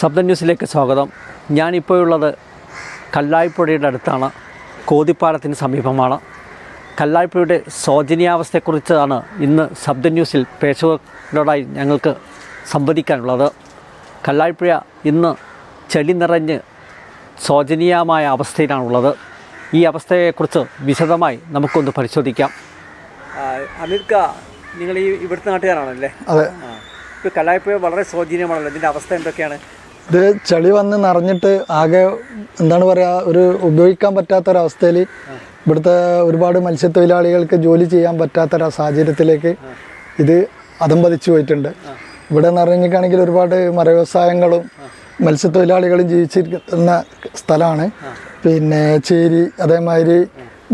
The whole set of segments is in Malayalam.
ശബ്ദ ന്യൂസിലേക്ക് സ്വാഗതം. ഞാനിപ്പോൾ ഉള്ളത് കല്ലായ്പുഴയുടെ അടുത്താണ്. കോതിപ്പാലത്തിന് സമീപമാണ്. കല്ലായ്പുഴയുടെ ശോചനീയാവസ്ഥയെക്കുറിച്ചാണ് ഇന്ന് ശബ്ദ ന്യൂസിൽ പ്രേക്ഷകരോടായി ഞങ്ങൾക്ക് സംവദിക്കാനുള്ളത്. കല്ലായ്പുഴ ഇന്ന് ചെളി നിറഞ്ഞ് ശോചനീയമായ അവസ്ഥയിലാണുള്ളത്. ഈ അവസ്ഥയെക്കുറിച്ച് വിശദമായി നമുക്കൊന്ന് പരിശോധിക്കാം. അമിർക്ക നിങ്ങൾ ഈ ഇവിടുത്തെ നാട്ടുകാരാണല്ലേ? അതെ. ഇപ്പോൾ കല്ലായിപ്പുഴ വളരെ ശോചനീയമാണല്ലോ. ഇതിന്റെ അവസ്ഥ എന്തൊക്കെയാണ്? ഇത് ചളി വന്ന് നിറഞ്ഞിട്ട് ആകെ എന്താണ് പറയുക ഒരു ഉപയോഗിക്കാൻ പറ്റാത്തൊരവസ്ഥയിൽ ഇവിടുത്തെ ഒരുപാട് മത്സ്യത്തൊഴിലാളികൾക്ക് ജോലി ചെയ്യാൻ പറ്റാത്തൊരു സാഹചര്യത്തിലേക്ക് ഇത് അതമ്പതിച്ചു പോയിട്ടുണ്ട്. ഇവിടെ നിറഞ്ഞിക്കാണെങ്കിൽ ഒരുപാട് മരവ്യവസായങ്ങളും മത്സ്യത്തൊഴിലാളികളും ജീവിച്ചിരിക്കുന്ന സ്ഥലമാണ്. പിന്നെ ചേരി അതേമാതിരി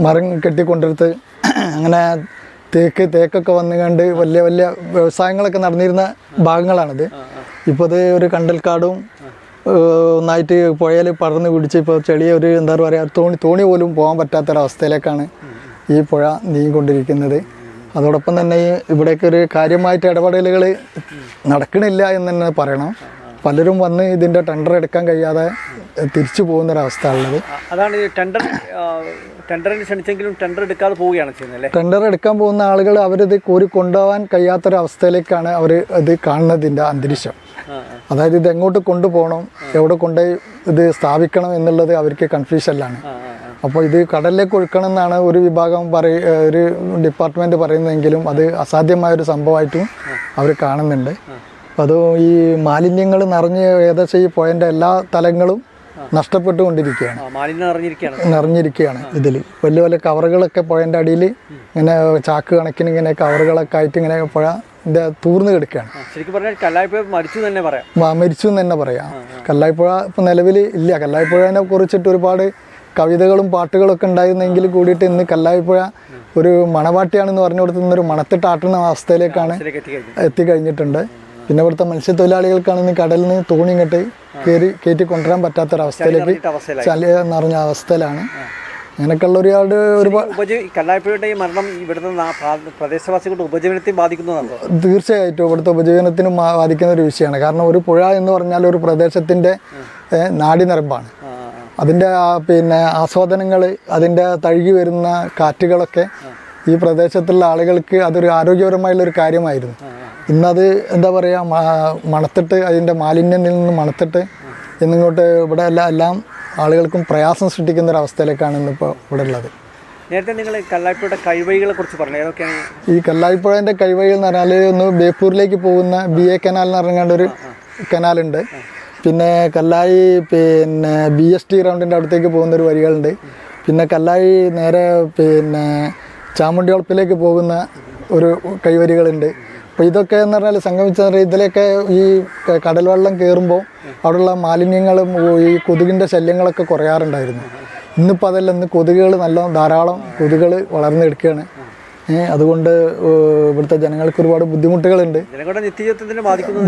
മരം കെട്ടിക്കൊണ്ടിരുത്ത് അങ്ങനെ തേക്ക് തേക്കൊക്കെ വന്നു കണ്ട് വലിയ വലിയ വ്യവസായങ്ങളൊക്കെ നടന്നിരുന്ന ഭാഗങ്ങളാണിത്. ഇപ്പോൾ അത് ഒരു കണ്ടൽക്കാടും ഒന്നായിട്ട് പുഴയിൽ പടർന്ന് പിടിച്ച് ഇപ്പോൾ ചെളിയ ഒരു എന്താ പറയുക തോണി തോണി പോലും പോകാൻ പറ്റാത്തൊരവസ്ഥയിലേക്കാണ് ഈ പുഴ നീങ്ങിക്കൊണ്ടിരിക്കുന്നത്. അതോടൊപ്പം തന്നെ ഇവിടേക്ക് ഒരു കാര്യമായിട്ട് ഇടപെടലുകൾ നടക്കണില്ല എന്ന് തന്നെ പറയണം. പലരും വന്ന് ഇതിന്റെ ടെൻഡർ എടുക്കാൻ കഴിയാതെ തിരിച്ചു പോകുന്നൊരവസ്ഥ ഉള്ളത് അതാണ് ഈ ടെൻഡർ ടെൻഡറിന് ക്ഷണിച്ചെങ്കിലും ടെൻഡർ എടുക്കാതെ പോവുകയാണ് ചെയ്യുന്നത് ടെൻഡർ എടുക്കാൻ പോകുന്ന ആളുകൾ അവരിത് കോരി കൊണ്ടുപോകാൻ കഴിയാത്തൊരവസ്ഥയിലേക്കാണ് അവർ ഇത് കാണുന്നതിന്റെ അന്തരീക്ഷം. അതായത് ഇത് എങ്ങോട്ട് കൊണ്ടുപോകണം എവിടെ കൊണ്ടുപോയി ഇത് സ്ഥാപിക്കണം എന്നുള്ളത് അവർക്ക് കൺഫ്യൂഷനിലാണ്. അപ്പോൾ ഇത് കടലിലേക്ക് ഒഴുക്കണം എന്നാണ് ഒരു വിഭാഗം പറയ ഒരു ഡിപ്പാർട്ട്മെന്റ് പറയുന്നതെങ്കിലും അത് അസാധ്യമായ ഒരു സംഭവമായിട്ടും അവർ കാണുന്നുണ്ട്. അപ്പോൾ അത് ഈ മാലിന്യങ്ങൾ നിറഞ്ഞ് ഏകദേശം ഈ പോയിന്റെ എല്ലാ തലങ്ങളും നഷ്ടപ്പെട്ടുകൊണ്ടിരിക്കുകയാണ്. നിറഞ്ഞിരിക്കുകയാണ്. ഇതിൽ വലിയ വലിയ കവറുകളൊക്കെ പുഴന്റെ അടിയിൽ ഇങ്ങനെ ചാക്ക് കണക്കിന് ഇങ്ങനെ കവറുകളൊക്കെ ആയിട്ട് ഇങ്ങനെ പുഴ തൂർന്ന് കിടക്കുകയാണ്. ശരിക്കും പറഞ്ഞാൽ മരിച്ചു എന്ന് തന്നെ പറയാം. മരിച്ചു എന്ന് തന്നെ പറയാം. കല്ലായിപ്പുഴ ഇപ്പം നിലവിൽ ഇല്ല. കല്ലായിപ്പുഴനെ കുറിച്ചിട്ട് ഒരുപാട് കവിതകളും പാട്ടുകളൊക്കെ ഉണ്ടായിരുന്നെങ്കിൽ കൂടിയിട്ട് ഇന്ന് കല്ലായിപ്പുഴ ഒരു മണവാട്ടിയാണെന്ന് പറഞ്ഞു കൊടുത്തുന്ന ഒരു മണത്തിട്ടാട്ടുന്ന അവസ്ഥയിലേക്കാണ് എത്തിക്കഴിഞ്ഞിട്ടുണ്ട്. പിന്നെ ഇവിടുത്തെ മത്സ്യത്തൊഴിലാളികൾക്കാണെങ്കിൽ കടലിൽ നിന്ന് തോണി കെട്ടി കയറി കയറ്റി കൊണ്ടുവരാൻ പറ്റാത്തൊരവസ്ഥയിലേക്ക് ചളി നിറഞ്ഞ അവസ്ഥയിലാണ്. അങ്ങനെയൊക്കെയുള്ള ഒരുപാട് ഒരുപാട് ഈ മരണം ഇവിടുത്തെ പ്രദേശവാസികളുടെ ഉപജീവനത്തെ ബാധിക്കുന്നതാണ്? തീർച്ചയായിട്ടും ഇവിടുത്തെ ഉപജീവനത്തിന് ബാധിക്കുന്ന ഒരു വിഷയമാണ്. കാരണം ഒരു പുഴ എന്ന് പറഞ്ഞാൽ ഒരു പ്രദേശത്തിന്റെ നാടി നാടിനരമ്പാണ്. അതിന്റെ പിന്നെ ആസ്വാദനങ്ങൾ അതിന്റെ തഴുകി വരുന്ന കാറ്റുകളൊക്കെ ഈ പ്രദേശത്തുള്ള ആളുകൾക്ക് അതൊരു ആരോഗ്യപരമായുള്ള ഒരു കാര്യമായിരുന്നു ഇന്നത് എന്താ പറയുക മണത്തിട്ട് അതിന്റെ മാലിന്യത്തിൽ നിന്ന് മണത്തിട്ട് ഇന്നിങ്ങോട്ട് ഇവിടെ എല്ലാം എല്ലാം ആളുകൾക്കും പ്രയാസം സൃഷ്ടിക്കുന്ന ഒരു അവസ്ഥയിലേക്കാണ് ഇന്നിപ്പോൾ ഇവിടെ ഉള്ളത്. നേരത്തെ നിങ്ങൾ കല്ലായിപ്പുഴയുടെ കഴിവഴികളെ കുറിച്ച് പറഞ്ഞു? ഏതൊക്കെയാണ്? ഈ- കല്ലായിപ്പുഴേന്റെ കഴിവഴികൾ എന്ന് പറഞ്ഞാൽ ഒന്ന് ബേപ്പൂരിലേക്ക് പോകുന്ന ബി എ കനാൽ എന്ന് പറഞ്ഞാണ്ട് ഒരു കനാലുണ്ട്. പിന്നെ കല്ലായി പിന്നെ ബി എസ് ടി റൗണ്ടിന്റെ അടുത്തേക്ക് പോകുന്ന ഒരു വരികളുണ്ട്. പിന്നെ കല്ലായി നേരെ പിന്നെ ചാമുണ്ടി വളപ്പിലേക്ക് പോകുന്ന ഒരു കൈവരികളുണ്ട്. അപ്പോൾ ഇതൊക്കെ എന്ന് പറഞ്ഞാൽ സംഗമിച്ച ഇതിലൊക്കെ ഈ കടൽ വെള്ളം കയറുമ്പോൾ അവിടെയുള്ള മാലിന്യങ്ങളും ഈ കൊതുകിന്റെ ശല്യങ്ങളൊക്കെ കുറയാറുണ്ടായിരുന്നു. ഇന്നിപ്പോൾ അതല്ല ഇന്ന് കൊതുകുകൾ നല്ല ധാരാളം കൊതുകുകൾ വളർന്നെടുക്കുകയാണ് അതുകൊണ്ട് ഇവിടുത്തെ ജനങ്ങൾക്ക് ഒരുപാട് ബുദ്ധിമുട്ടുകളുണ്ട്.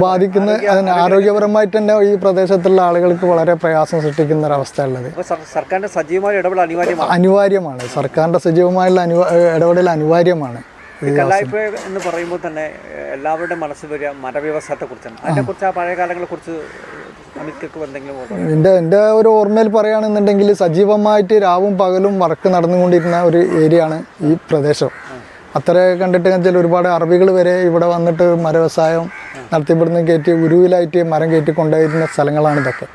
ബാധിക്കുന്ന അതിന് ആരോഗ്യപരമായിട്ട് തന്നെ ഈ പ്രദേശത്തുള്ള ആളുകൾക്ക് വളരെ പ്രയാസം സൃഷ്ടിക്കുന്ന ഒരു അവസ്ഥ ഉള്ളത്. സർക്കാരിന്റെ സജീവമായ ഇടപെടൽ അനിവാര്യമാണ്. അനിവാര്യമാണ്. സർക്കാരിന്റെ സജീവമായുള്ള ഇടപെടൽ അനിവാര്യമാണ്. ഈ കല്ലായിപ്പുഴ എന്ന് പറയുമ്പോൾ തന്നെ എല്ലാവരുടെ മനസ്സിൽ വരിക മരവ്യവസായത്തെ കുറിച്ചാണ് അതിനെക്കുറിച്ച് ആ പഴയ കാലങ്ങളെ കുറിച്ച് എന്റെ എന്റെ ഓർമ്മ എന്റെ എന്റെ ഒരു ഓർമ്മയിൽ പറയുകയാണെന്നുണ്ടെങ്കിൽ സജീവമായിട്ട് രാവും പകലും വർക്ക് നടന്നുകൊണ്ടിരുന്ന ഒരു ഏരിയയാണ് ഈ പ്രദേശം. അത്ര കണ്ടിട്ട് വെച്ചാൽ ഒരുപാട് അറബികൾ വരെ ഇവിടെ വന്നിട്ട് മരവ്യവസായം നടത്തി ഇവിടുന്ന് കയറ്റി ഉരുവിലായിട്ട് മരം കയറ്റി കൊണ്ടുപോയിരുന്ന സ്ഥലങ്ങളാണ് ഇതൊക്കെ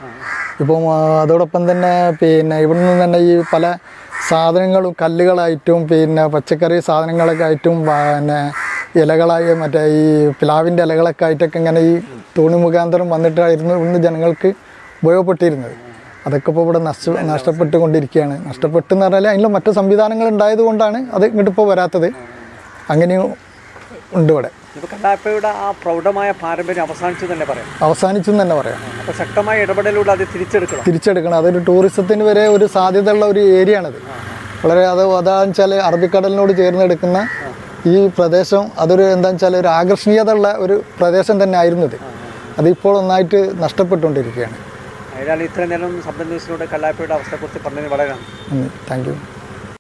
ഇപ്പം അതോടൊപ്പം തന്നെ പിന്നെ ഇവിടെ നിന്ന് തന്നെ ഈ പല സാധനങ്ങളും കല്ലുകളായിട്ടും പിന്നെ പച്ചക്കറി സാധനങ്ങളൊക്കെ ആയിട്ടും പിന്നെ ഇലകളായി മറ്റേ ഈ പ്ലാവിന്റെ ഇലകളൊക്കെ ആയിട്ടൊക്കെ ഇങ്ങനെ ഈ തോണി മുഖാന്തരം വന്നിട്ടായിരുന്നു ഇന്ന് ജനങ്ങൾക്ക് ഉപയോഗപ്പെട്ടിരുന്നത്. അതൊക്കെ ഇപ്പോൾ ഇവിടെ നഷ്ട നഷ്ടപ്പെട്ടുകൊണ്ടിരിക്കുകയാണ്. നഷ്ടപ്പെട്ടെന്ന് പറഞ്ഞാൽ അതിനുള്ള മറ്റു സംവിധാനങ്ങൾ ഉണ്ടായത് കൊണ്ടാണ് അത് ഇങ്ങോട്ടിപ്പോൾ വരാത്തത്. അങ്ങനെയും ഉണ്ട് ഇവിടെ. ഇപ്പോൾ ആ പ്രൗഢമായ പാരമ്പര്യം അവസാനിച്ചു തന്നെ പറയാം. അവസാനിച്ചു തന്നെ പറയാം. അപ്പോൾ ശക്തമായ ഇടപെടലിലൂടെ അത് തിരിച്ചെടുക്കണം. തിരിച്ചെടുക്കണം. അതൊരു ടൂറിസത്തിന് വരെ ഒരു സാധ്യതയുള്ള ഒരു ഏരിയ ആണത് വളരെ അത് അതാന്ന് വെച്ചാൽ അറബിക്കടലിനോട് ചേർന്നെടുക്കുന്ന ഈ പ്രദേശം അതൊരു എന്താണെന്ന് വെച്ചാൽ ഒരു ആകർഷണീയത ഉള്ള ഒരു പ്രദേശം തന്നെ ആയിരുന്നത് അതിപ്പോൾ ഒന്നായിട്ട് നഷ്ടപ്പെട്ടുകൊണ്ടിരിക്കുകയാണ്. അതിനാൽ ഇത്രയും നേരം ശബ്ദ ന്യൂസിലൂടെ കല്ലായിപ്പുഴയുടെ അവസ്ഥയെക്കുറിച്ച് പറഞ്ഞതിന് വളരെ താങ്ക് യു.